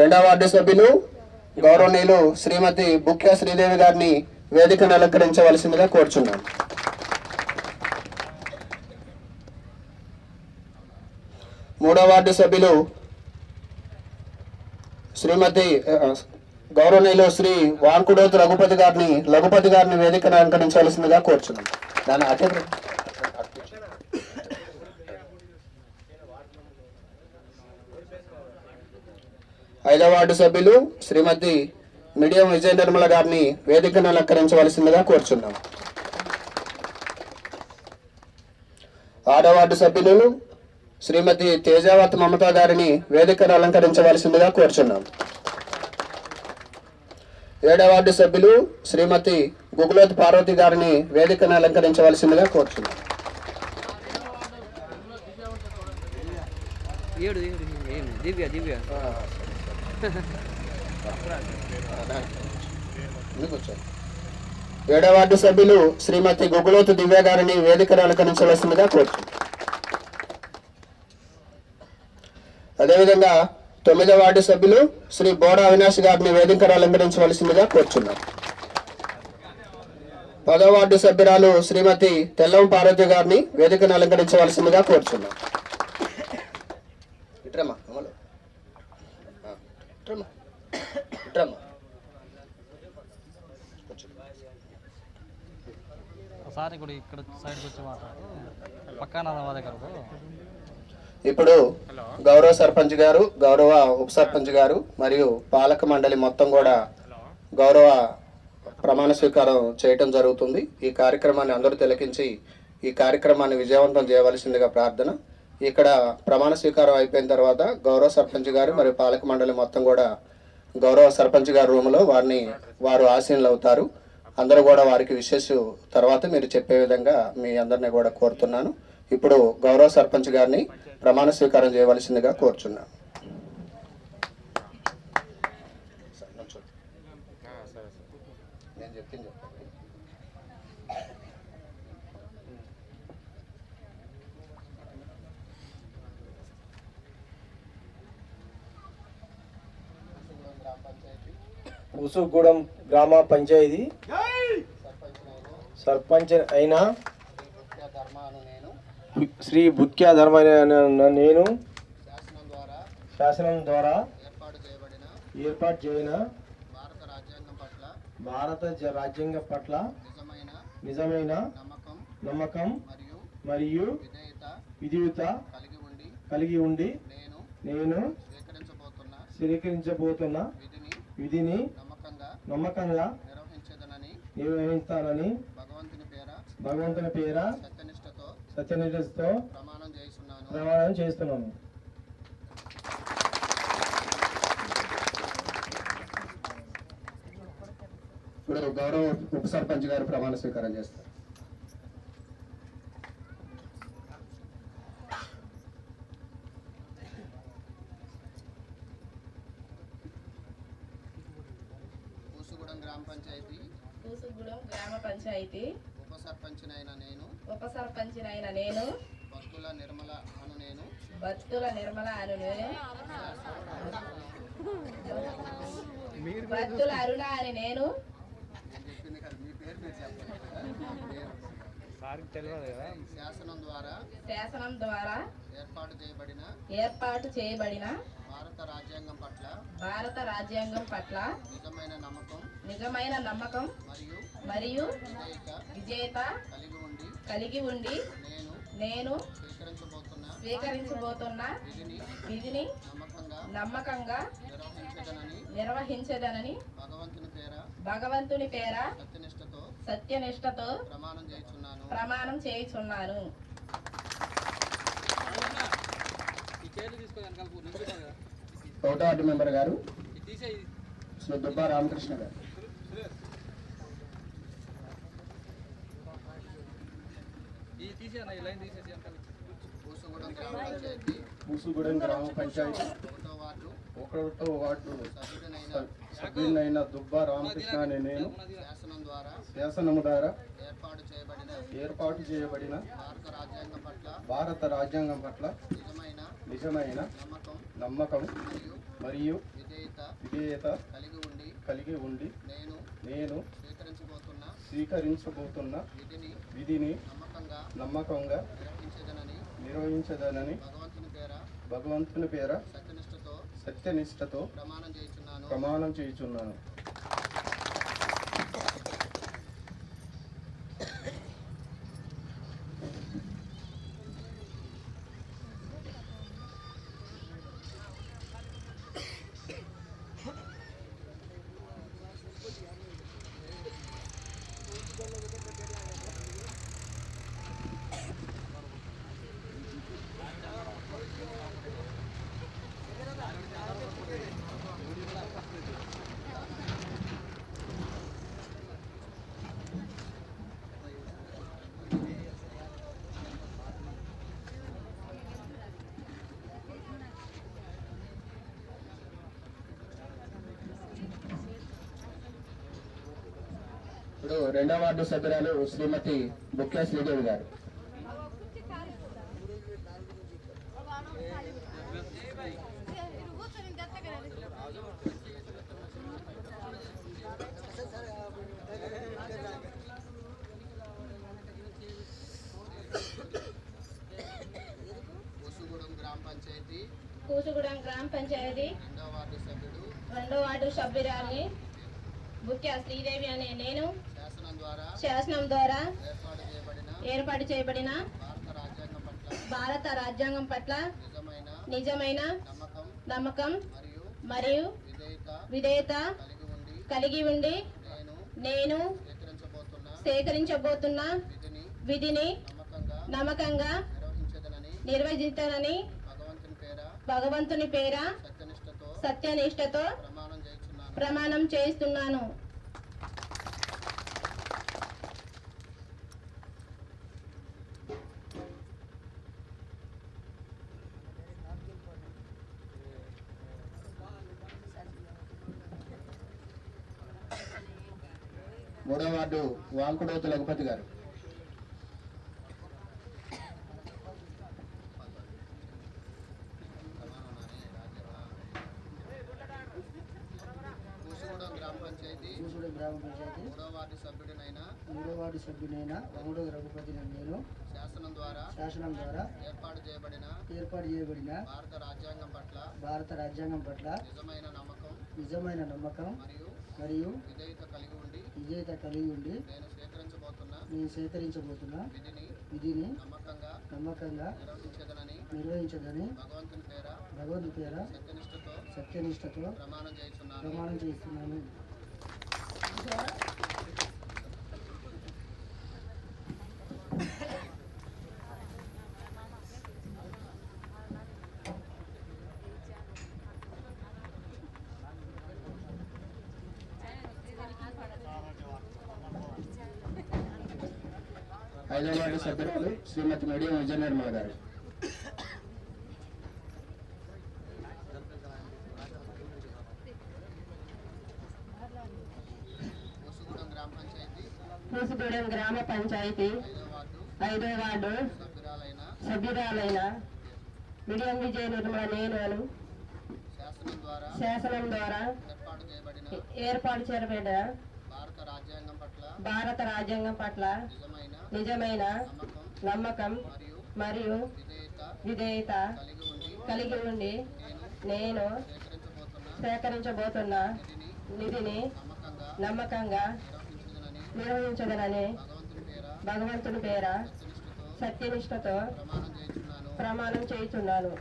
రెండవ వార్డు సభ్యులు గౌరవనీయులు శ్రీమతి బుక్య శ్రీదేవి గారిని వేదికను అలంకరించవలసిందిగా కోరుచున్నాను. మూడవ వార్డు సభ్యులు శ్రీమతి గౌరవనీయులు శ్రీ వాంకుడోతు రఘుపతి గారిని రఘుపతి గారిని వేదికను అలంకరించవలసిందిగా కోరుచున్నాను. దాని అటే ఐదవ వార్డు సభ్యులు శ్రీమతి మిడియం విజయ నిర్మల గారిని వేదికను అలంకరించవలసిందిగా కోరుచున్నాం. ఆరవ వార్డు సభ్యులు శ్రీమతి తేజావత్ మమతా గారిని వేదికను అలంకరించవలసిందిగా కోరుచున్నాం. ఏడవ వార్డు సభ్యులు శ్రీమతి గుగులోత్ పార్వతి గారిని వేదికను అలంకరించవలసిందిగా కోరుచున్నాం. దివ్య దివ్య. ఏడవ వార్డు సభ్యులు శ్రీమతి గుగులోతు దివ్య గారిని వేదికను అలంకరించవలసిందిగా కోరుచున్నాం అదేవిధంగా తొమ్మిదవ వార్డు సభ్యులు శ్రీ బోడా అవినాష్ గారిని వేదికను అలంకరించవలసిందిగా కోరుచున్నాం పదవ వార్డు సభ్యురాలు శ్రీమతి తెల్లం పార్వతి గారిని వేదికను అలంకరించవలసిందిగా కోరుచున్నాం ఇట్రమ్మా అమలు. ఆ, ఇట్రమ్మా. ఇట్రమ్మా. ఒకసారి కూడా ఇక్కడ సైడ్కి వచ్చి మాట్లాడు పక్కన మా దగ్గరకు ఇప్పుడు గౌరవ సర్పంచ్ గారు గౌరవ ఉప సర్పంచ్ గారు మరియు పాలక మండలి మొత్తం కూడా గౌరవ ప్రమాణ స్వీకారం చేయటం జరుగుతుంది. ఈ కార్యక్రమాన్ని అందరూ తిలకించి ఈ కార్యక్రమాన్ని విజయవంతం చేయవలసిందిగా ప్రార్థన. ఇక్కడ ప్రమాణ స్వీకారం అయిపోయిన తర్వాత గౌరవ సర్పంచ్ గారు మరియు పాలక మండలి మొత్తం కూడా గౌరవ సర్పంచ్ గారి రూమ్లో వారిని వారు ఆసీనులు అవుతారు. అందరూ కూడా వారికి విశేష తర్వాత మీరు చెప్పే విధంగా మీ అందరినీ కూడా కోరుతున్నాను. ఇప్పుడు గౌరవ సర్పంచ్ గారిని ప్రమాణ స్వీకారం చేయవలసిందిగా కోరుచున్నాను నేను చెప్పింది చెప్పండి. ఉసుగూడెం గ్రామ పంచాయతీ. సర్పంచ్ అయిన శ్రీ బుక్య ధర్మ నేను శాసనం ద్వారా ఏర్పాటు చేయన భారత రాజ్యాంగం పట్ల నిజమైన నమ్మకం మరియు విధేయత కలిగి ఉండి నేను నేను స్వీకరించబోతున్న విధిని నమ్మకంగా నిర్వహిస్తానని భగవంతుని పేర భగవంతుని పేర సత్యనిష్టతో సత్యనిధితో ప్రమాణం చేస్తున్నాను ప్రమాణం చేస్తున్నాను. ఇప్పుడు గౌరవ ఉప సర్పంచ్ గారు ప్రమాణ స్వీకారం చేస్తారు కూసుగూడెం గ్రామ పంచాయతీ కూసుగూడెం గ్రామ పంచాయతీ ఉప సర్పంచ్నైన నేను ఉప సర్పంచినైన నేను. భక్తుల నిర్మల అను నేను. బత్తుల నిర్మల అను నేను బత్తుల అరుణ అని నేను. శాసనం ద్వారా శాసనం ద్వారా ఏర్పాటు చేయబడిన ఏర్పాటు చేయబడిన భారత రాజ్యాంగం పట్ల భారత రాజ్యాంగం పట్ల నిజమైన నమ్మకం నిజమైన నమ్మకం మరియు మరియు విజేత కలిగి ఉండి కలిగి ఉండి నేను నేను స్వీకరించబోతున్న స్వీకరించబోతున్న విధిని విధిని నమ్మకంగా నమ్మకంగా నిర్వహించదనని నిర్వహించదనని భగవంతుని పేర భగవంతుని పేర సత్యనిష్టతో సత్యనిష్టతో ప్రమాణం చేస్తున్నాను ప్రమాణం చేయుచున్నాను. ఈ చేతులు తీసుకో వెనకాల నిల్చుంటావు కదా. ఒకటో వార్డు మెంబర్ గారు శ్రీ దుబ్బా రామకృష్ణ గారు. ఈ తీసేయన్న ఈ లైన్ తీసేసి వెనకాల కూసుగూడెం గ్రామ పంచాయతీ. పూసుగూడెం గ్రామ పంచాయతీ. ఒకటో వార్డు. ఒకటో వార్డు. సభ్యుడినైన సభ్యునైన దుబ్బా రామకృష్ణ అనే నేను శాసనం ద్వారా శాసనము ద్వారా ఏర్పాటు చేయబడిన ఏర్పాటు చేయబడిన భారత రాజ్యాంగం పట్ల భారత రాజ్యాంగం పట్ల నిజమైన నిజమైన నమ్మకం నమ్మకం మరియు విధేయత విధేయత కలిగి ఉండి కలిగి ఉండి నేను నేను స్వీకరించబోతున్న స్వీకరించబోతున్న విధిని విధిని నమ్మకంగా నమ్మకంగా నిర్వహించదనని నిర్వహించదనని భగవంతుని పేర భగవంతుని పేర సత్యనిష్టతో ప్రమాణం చేయుచున్నాను. రెండవ వార్డు సభ్యురాలు శ్రీమతి బుక్యా శ్రీదేవి గారు. కూసుగూడెం గ్రామ పంచాయతీ. కూసుగూడెం గ్రామ పంచాయతీ. రెండవ వార్డు సభ్యుడు. రెండో వార్డు సభ్యురాల్ని బుక్యా శ్రీదేవి అనే నేను. శాసనం ద్వారా ఏర్పాటు చేయబడిన భారత రాజ్యాంగం పట్ల నిజమైన నమ్మకం మరియు విధేయత కలిగి ఉండి నేను సేకరించబోతున్న విధిని నమ్మకంగా నిర్వహించాలని భగవంతుని పేర సత్యనిష్టతో ప్రమాణం చేస్తున్నాను. మూడవ వార్డు వాంకుడోతు లఘుపతి గారు. కూసుడు గ్రామ పంచాయతీ. మూడో వార్డు సభ్యుడినైన మూడో వార్డు సభ్యునైన రాముడు రఘుపతి నేను. శాసనం ద్వారా శాసనం ద్వారా ఏర్పాటు చేయబడిన ఏర్పాటు చేయబడిన భారత రాజ్యాంగం పట్ల భారత రాజ్యాంగం పట్ల నిజమైన నమ్మకం నిజమైన నమ్మకం మరియు మరియు విధేయత కలిగి ఉండి విజేత కలిగి ఉండి నేను స్వీకరించబోతున్న నేను సేకరించబోతున్న విధిని విధిని నమ్మకంగా నమ్మకంగా నిర్వహించదనని నిర్వహించదని భగవంతుని పేర భగవంతు పేర సత్యనిష్టతో సత్యనిష్టతో ప్రమాణం చేస్తున్నాను ప్రమాణం చేస్తున్నాను ఐదవ వార్డు సభ్యురాలు శ్రీమతి మేడియం విజయనిర్మల గారు కూసుగూడెం గ్రామ పంచాయతీ ఐదో వార్డు సభ్యురాలైన మిడియం విజయ నిర్మల నేను శాసనం ద్వారా ఏర్పాటు చేయబడిన భారత రాజ్యాంగం పట్ల నిజమైన నమ్మకం మరియు విధేయత కలిగి ఉండి నేను సేకరించబోతున్న నిధిని నమ్మకంగా నిర్వహించదనని భగవంతుని పేర సత్యనిష్టతో ప్రమాణం చేయుచున్నాను.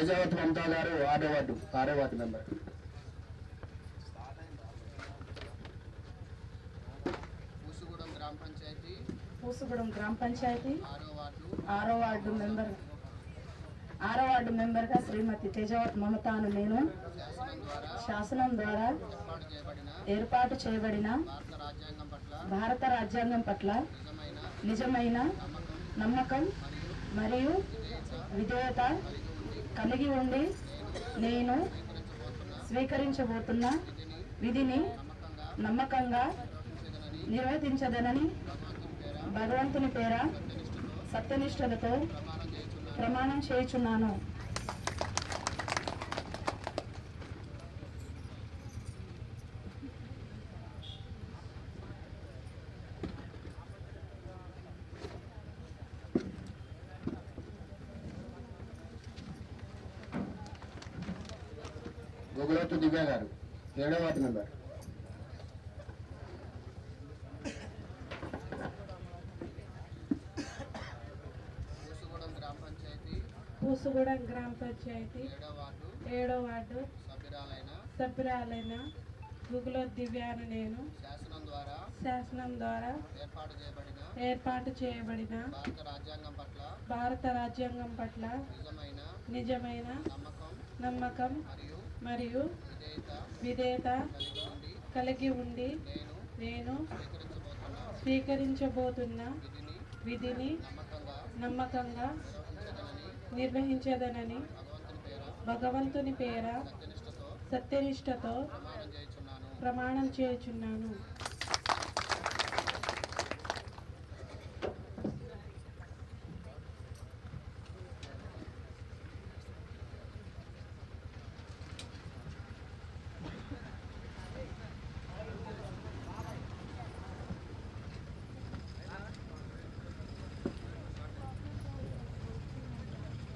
తేజావతి మమతా గారు ఆరో వార్డు ఆరో వార్డు మెంబర్. గ్రామ పంచాయతీ. పూసుగూడెం గ్రామ పంచాయతీ. ఆరో వార్డు. ఆరో వార్డు మెంబర్. ఆరో వార్డు మెంబర్గా శ్రీమతి తేజవత్ మమత అను నేను. శాసనం ద్వారా శాసనం ద్వారా ఏర్పాటు చేయబడిన ఏర్పాటు చేయబడిన భారత రాజ్యాంగం పట్ల భారత రాజ్యాంగం పట్ల నిజమైన నిజమైన నమ్మకం మరియు విధేయత కలిగి ఉండి నేను స్వీకరించబోతున్న విధిని నమ్మకంగా నిర్వర్తించదనని భగవంతుని పేర సత్యనిష్టలతో ప్రమాణం చేయుచున్నాను. గుగులోతు దివ్య గారు. ఏడో వార్డు మెంబర్. పూసుగూడెం గ్రామ పంచాయతీ. ఏడో వార్డు. సభ్యురాలైన. గుగులో దివ్య అని నేను. శాసనం ద్వారా. శాసనం ద్వారా ఏర్పాటు చేయబడిన. భారత రాజ్యాంగం పట్ల. భారత రాజ్యాంగం పట్ల నిజమైన నిజమైన నమ్మకం. నమ్మకం మరియు విధేత విధేయత కలిగి ఉండి నేను స్వీకరించబోతున్న విధిని నమ్మకంగా నిర్వహించదనని భగవంతుని పేర సత్యనిష్టతో సత్యనిష్టతో ప్రమాణం చేయుచున్నాను.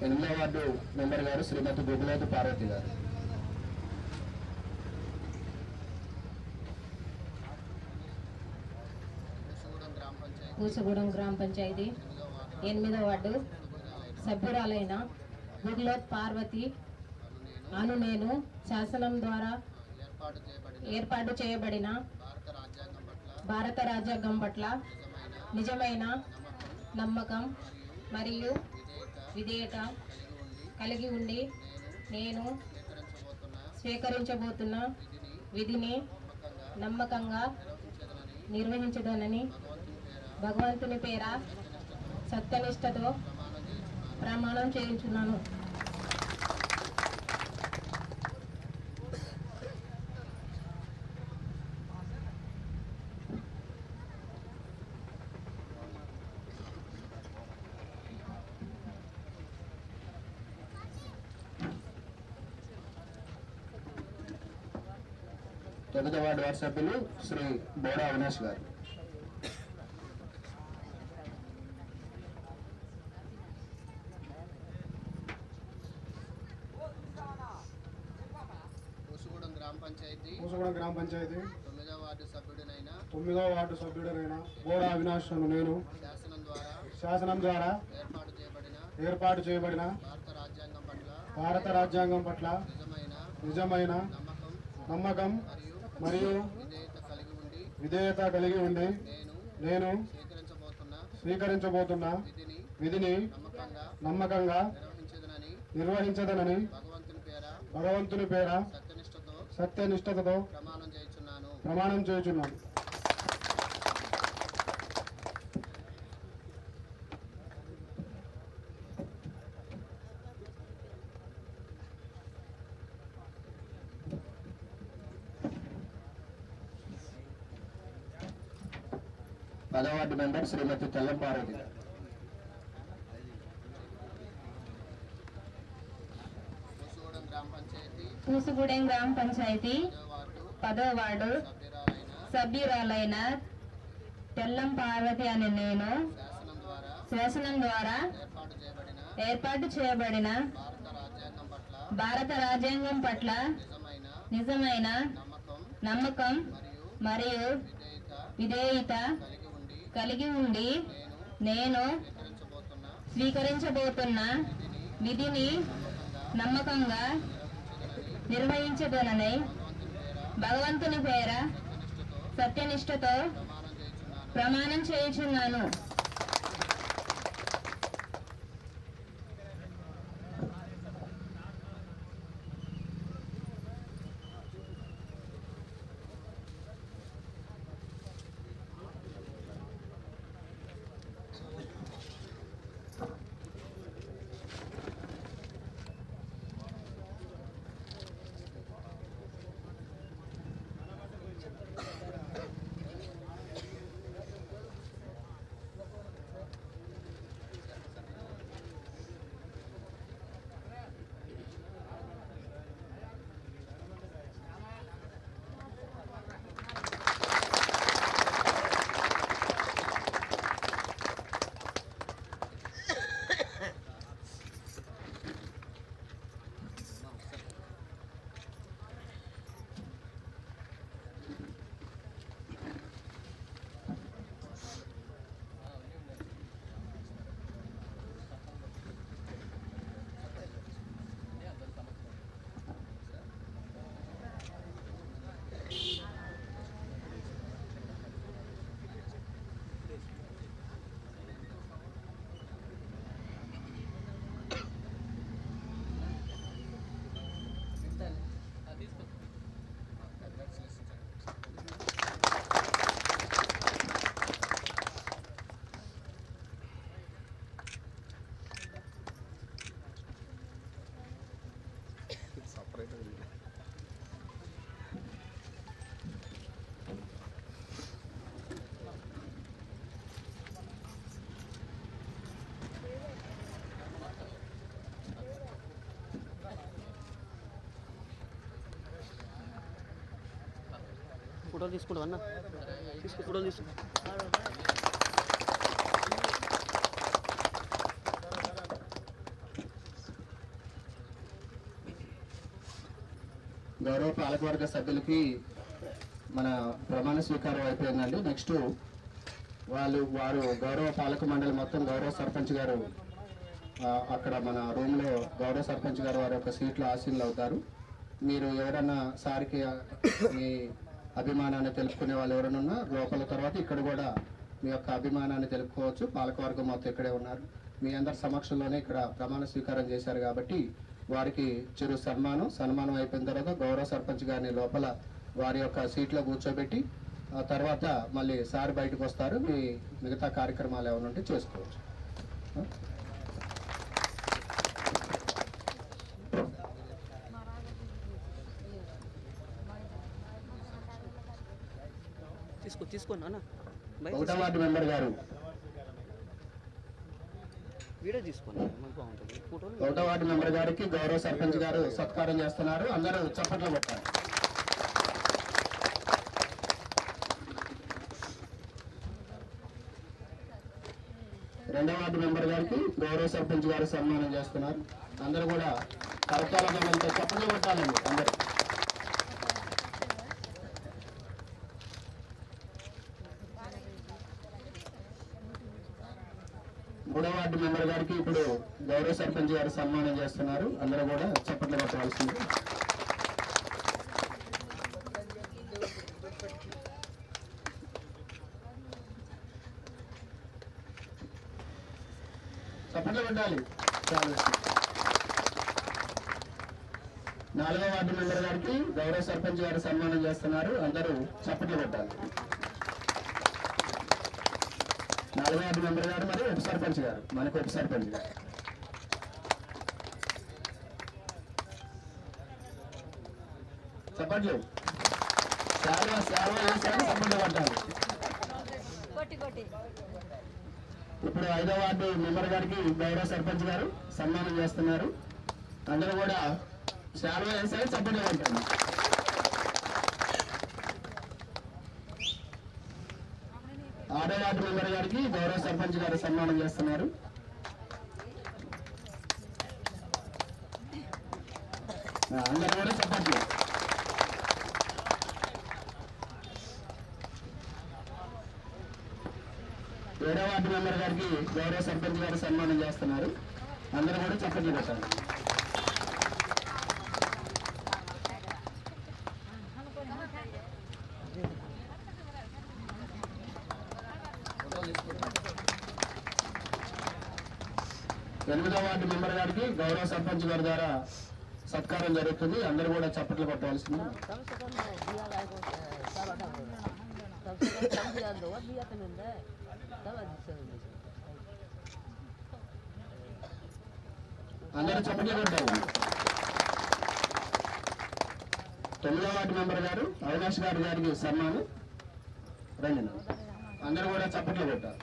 ఎనిమిదో వార్డు మెంబర్ గారు శ్రీమతి గుగులోతు పార్వతి గారు. కూసుగూడెం గ్రామ పంచాయతీ. పూసగూడెం గ్రామ పంచాయతీ. ఎనిమిదో వార్డు సభ్యురాలైన గుగ్లోత్ పార్వతి అను నేను శాసనం ద్వారా ఏర్పాటు చేయబడిన ఏర్పాటు చేయబడిన భారత రాజ్యాంగం పట్ల భారత రాజ్యాంగం పట్ల నిజమైన నమ్మకం మరియు విధేయత కలిగి ఉండి నేను స్వీకరించబోతున్న విధిని నమ్మకంగా నిర్వహించదనని భగవంతుని పేర సత్యనిష్టతో ప్రమాణం చేయించున్నాను. తొమ్మిదో వార్డు వార్డు సభ్యులు శ్రీ బోడా అవినాష్ గారు. కూసుగూడెం గ్రామ పంచాయతీ. పూసగూడెం గ్రామ పంచాయతీ. తొమ్మిదవ వార్డు సభ్యుడినైన. తొమ్మిదో వార్డు సభ్యుడనైన గోడా అవినాష్ నేను. శాసనం ద్వారా శాసనం ద్వారా ఏర్పాటు చేయబడిన ఏర్పాటు చేయబడిన భారత రాజ్యాంగం పట్ల భారత రాజ్యాంగం పట్ల నిజమైన నిజమైన నమ్మకం నమ్మకం మరియు విధేయత కలిగి ఉండి నేను నేను స్వీకరించబోతున్న స్వీకరించబోతున్న విధిని విధిని నమ్మకంగా నమ్మకంగా నిర్వహించదనని నిర్వహించదనని భగవంతుని పేర భగవంతుని పేర సత్యనిష్టతతో ప్రమాణం చేయుచున్నాను. పదో వార్డు మెంబర్ శ్రీమతి తెల్లం పార్వతి. గారు కూసుగూడెం గ్రామ పంచాయతీ. పూసుగూడెం గ్రామ పంచాయతీ. పదో వార్డు. సభ్యురాలైన తెల్లం పార్వతి అని నేను శాసనం ద్వారా శాసనం ద్వారా ఏర్పాటు చేయబడిన భారత రాజ్యాంగం పట్ల భారత రాజ్యాంగం పట్ల నిజమైన నిజమైన నమ్మకం మరియు విధేయత కలిగి ఉండి నేను స్వీకరించబోతున్న స్వీకరించబోతున్న విధిని నమ్మకంగా నిర్వహించదనని భగవంతుని పేర సత్యనిష్టతో ప్రమాణం చేయుచున్నాను. ఫోటోలు తీసుకుంటా అన్న. తీసుకో ఫోటోలు తీసుకో. గౌరవ పాలకవర్గ సభ్యులకి మన ప్రమాణ స్వీకారం అయిపోయిందండి. నెక్స్ట్ వాళ్ళు వారు గౌరవ పాలక మండలి మొత్తం గౌరవ సర్పంచ్ గారు అక్కడ మన రూమ్లో గౌరవ సర్పంచ్ గారు వారి యొక్క సీట్లో ఆశీనులు అవుతారు. మీరు ఎవరన్నా సార్కి మీ అభిమానాన్ని తెలుపుకునే వాళ్ళు ఎవరైనా ఉన్నా లోపల తర్వాత ఇక్కడ కూడా మీ యొక్క అభిమానాన్ని తెలుపుకోవచ్చు. పాలకవర్గం మొత్తం ఇక్కడే ఉన్నారు. మీ అందరి సమక్షంలోనే ఇక్కడ ప్రమాణ స్వీకారం చేశారు కాబట్టి వారికి చిరు సన్మానం. సన్మానం అయిపోయిన తర్వాత గౌరవ సర్పంచ్ గారిని లోపల వారి యొక్క సీట్లో కూర్చోబెట్టి ఆ తర్వాత మళ్ళీ సార్ బయటకు వస్తారు. మీ మిగతా కార్యక్రమాలు ఏమైనా ఉంటే చేసుకోవచ్చు. తీసుకో తీసుకో నాన్న. ఒకటో వార్డు మెంబర్ గారు. వీడియో బాగుంటుంది. ఫోటోలు ఒకటో వార్డు మెంబర్ గారికి గౌరవ సర్పంచ్ గారు సత్కారం చేస్తున్నారు. అందరూ చప్పట్లు కొట్టాలి. రెండో వార్డు మెంబర్ గారికి గౌరవ సర్పంచ్ గారు సన్మానం చేస్తున్నారు. అందరూ కూడా గమనంతో చప్పట్లు కొట్టాలండి అందరూ మూడో వార్డు మెంబర్ గారికి ఇప్పుడు గౌరవ సర్పంచ్ గారు సన్మానం చేస్తున్నారు. అందరూ కూడా చప్పట్లు కొట్టవలసింది. చప్పట్లు పెట్టాలి నాలుగో వార్డు మెంబర్ గారికి గౌరవ సర్పంచ్ గారు సన్మానం చేస్తున్నారు. అందరూ చప్పట్లు పెట్టాలి నాలుగో వార్డు మెంబర్ గారు మరియు ఉప సర్పంచ్ గారు. మనకు ఉప సర్పంచ్ గారు. సేవ చేశారు ఇప్పుడు ఐదో వార్డు మెంబర్ గారికి గౌరవ సర్పంచ్ గారు సన్మానం చేస్తున్నారు. అందరూ కూడా సేవ చేశారు చప్పట్లు కొట్టాలి ఆరో వార్డు మెంబర్ గారికి గౌరవ సర్పంచ్ గారు సన్మానం చేస్తున్నారు. అందరూ కూడా చెప్పట్లు ఏడో వార్డు మెంబర్ గారికి గౌరవ సర్పంచ్ గారు సన్మానం చేస్తున్నారు. అందరూ కూడా చెప్పట్లు పెట్టాలి ఎనిమిదవ వార్డు మెంబర్ గారికి గౌరవ సర్పంచ్ గారి ద్వారా సత్కారం జరుగుతుంది. అందరూ కూడా చప్పట్లు కొట్టవలసింది అందరూ చప్పట్లు తొమ్మిదవ వార్డు మెంబర్ గారు అవినాష్ గారు గారికి సన్మానం. రండి అందరూ కూడా చప్పట్లు పెట్టారు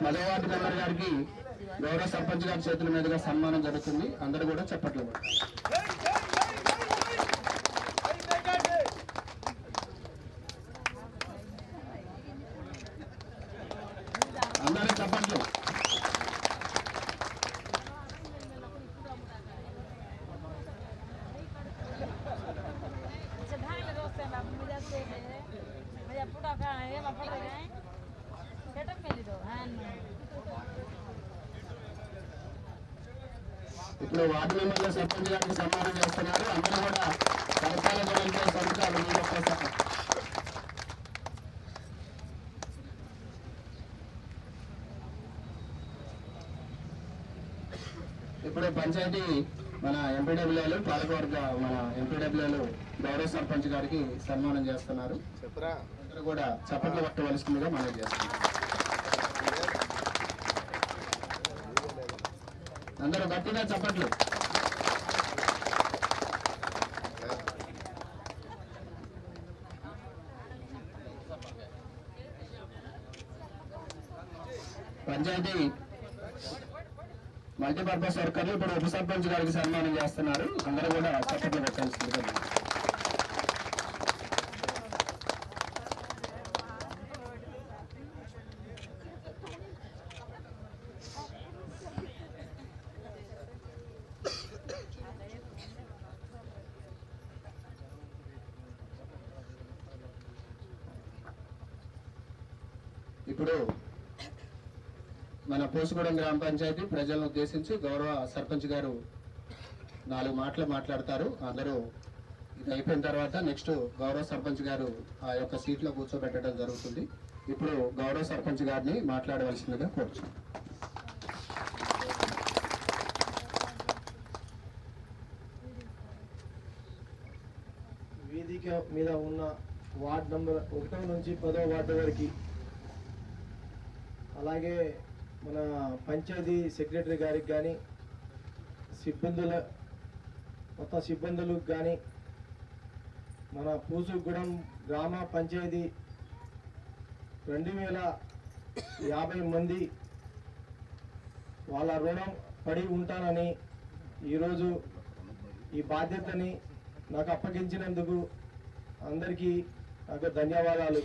పదవ వార్డు మెంబర్ గారికి గౌరవ సర్పంచ్ గారి చేతుల మీదుగా సన్మానం జరుగుతుంది. అందరూ కూడా చప్పట్లు పెట్టారు అందరూ చప్పట్లు ఇప్పుడు వార్డు మెంబర్లు సర్పంచ్ గారికి సన్మానం చేస్తున్నారు. అందరూ కూడా కరతాల గొడవలతో సంతకాలు మీ యొక్క స- ఇప్పుడు పంచాయతీ మన ఎంపీడబ్ల్యూలు పాలకవర్గ మన ఎంపీడబ్ల్యూలు గౌరవ సర్పంచ్ గారికి సన్మానం చేస్తున్నారు. అందరూ కూడా చప్పట్లు పట్టవలసిందిగా మనం చేస్తున్నాం అందరూ గట్టిగా చప్పట్లు. పంచాయతీ మల్టీపర్పస్ వర్కర్లు ఇప్పుడు ఉప సర్పంచ్ గారికి సన్మానం చేస్తున్నారు. అందరూ కూడా చప్పట్లు పెట్టాల్సింది ఇప్పుడు మన పోసుగూడెం గ్రామ పంచాయతీ ప్రజలను ఉద్దేశించి గౌరవ సర్పంచ్ గారు నాలుగు మాటలు మాట్లాడతారు. అందరూ ఇది అయిపోయిన తర్వాత నెక్స్ట్ గౌరవ సర్పంచ్ గారు ఆ యొక్క సీట్లో కూర్చోబెట్టడం జరుగుతుంది. ఇప్పుడు గౌరవ సర్పంచ్ గారిని మాట్లాడవలసిందిగా కోరుచున్నాను వేదిక మీద ఉన్న వార్డ్ నంబర్ ఒకటో నుంచి పదో వార్డు వరకు అలాగే మన పంచాయతీ సెక్రటరీ గారికి కానీ సిబ్బందుల మొత్తం సిబ్బందులకు కానీ మన పూసుగూడెం గ్రామ పంచాయతీ రెండు వేల యాభై మంది వాళ్ళ రుణం పడి ఉంటానని ఈరోజు ఈ బాధ్యతని నాకు అప్పగించినందుకు అందరికీ నాకు ధన్యవాదాలు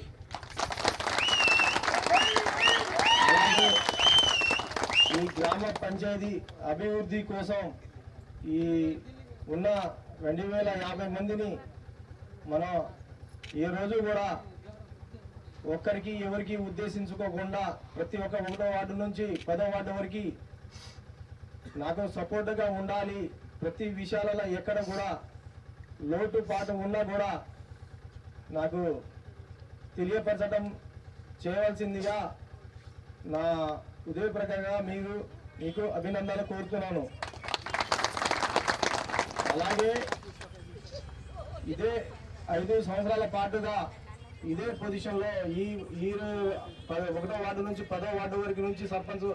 అలాగే ఈ గ్రామ పంచాయతీ అభివృద్ధి కోసం ఈ ఉన్న రెండు వేల యాభై మందిని మనం ఈరోజు రోజు కూడా ఒక్కరికి ఎవరికి ఉద్దేశించుకోకుండా ప్రతి ఒక్క ఒకటో వార్డు నుంచి పదో వార్డు వరకు నాకు సపోర్ట్గా ఉండాలి. ప్రతి విషయాలలో ఎక్కడ కూడా లోటు పాటు ఉన్నా కూడా నాకు తెలియపరచడం చేయవలసిందిగా నా హృదయపూర్వకంగా మీరు మీకు అభినందనలు కోరుతున్నాను. అలాగే ఇదే ఐదు సంవత్సరాల పాటుగా ఇదే పొజిషన్లో ఈ ఈ పద- ఒకటో వార్డు నుంచి పదో వార్డు వరకు నుంచి సర్పంచ్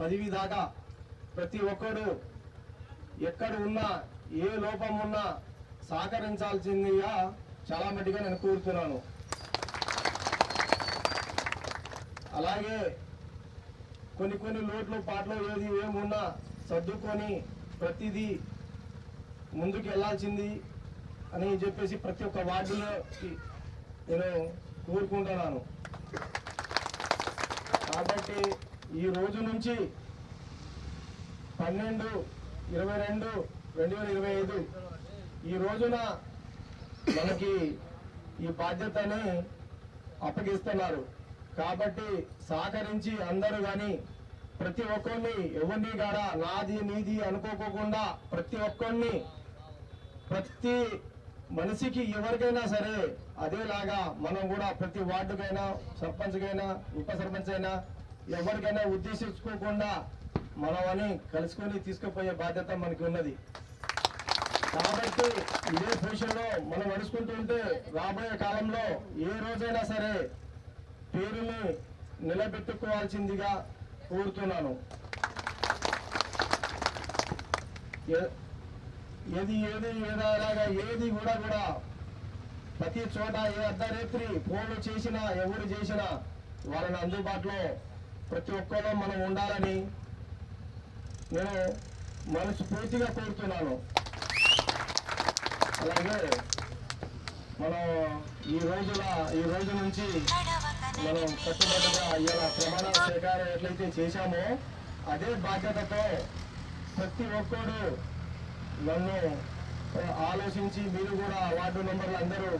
పదవి దాకా ప్రతి ఒక్కరు ఎక్కడ ఉన్నా ఏ లోపం ఉన్నా సహకరించాల్సిందిగా చాలా మట్టిగా నేను కోరుతున్నాను. అలాగే కొన్ని కొన్ని లోట్లు పాటలు ఏది ఏమున్నా సర్దుకొని ప్రతిదీ ముందుకు వెళ్ళాల్సింది అని చెప్పేసి ప్రతి ఒక్క వార్డులో నేను కోరుకుంటున్నాను. కాబట్టి ఈ రోజు నుంచి పన్నెండు ఇరవై రెండు రెండు వేల ఇరవై ఐదు ఈ రోజున మనకి ఈ బాధ్యతని అప్పగిస్తున్నారు. కాబట్టి సహకరించి అందరూ కానీ ప్రతి ఒక్కరిని ఎవరిని కాడా నాది నీది అనుకోకోకుండా ప్రతి ఒక్కరిని ప్రతి మనిషికి ఎవరికైనా సరే అదేలాగా మనం కూడా ప్రతి వార్డుకైనా సర్పంచ్కైనా ఉప సర్పంచ్ అయినా ఎవరికైనా ఉద్దేశించుకోకుండా మనమని కలుసుకొని తీసుకుపోయే బాధ్యత మనకి ఉన్నది. కాబట్టి ఇదే పొజిషన్లో మనం నడుచుకుంటుంటే రాబోయే కాలంలో ఏ రోజైనా సరే పేరుని నిలబెట్టుకోవాల్సిందిగా కోరుతున్నాను. ఏది ఏది ఏదలాగా ఏది కూడా కూడా ప్రతి చోట ఏ అర్ధరాత్రి ఫోన్లు చేసినా ఎవరు చేసినా వాళ్ళని అందుబాటులో ప్రతి ఒక్కరూ మనం ఉండాలని నేను మనస్ఫూర్తిగా కోరుతున్నాను. అలాగే మనం ఈ రోజుల ఈ రోజు నుంచి మనం కట్టుబడిగా ఇలా ప్రమాణ స్వీకారం ఎట్లయితే చేశామో అదే బాధ్యతతో ప్రతి ఒక్కరు నన్ను ఆలోచించి మీరు కూడా వార్డు మెంబర్లు అందరూ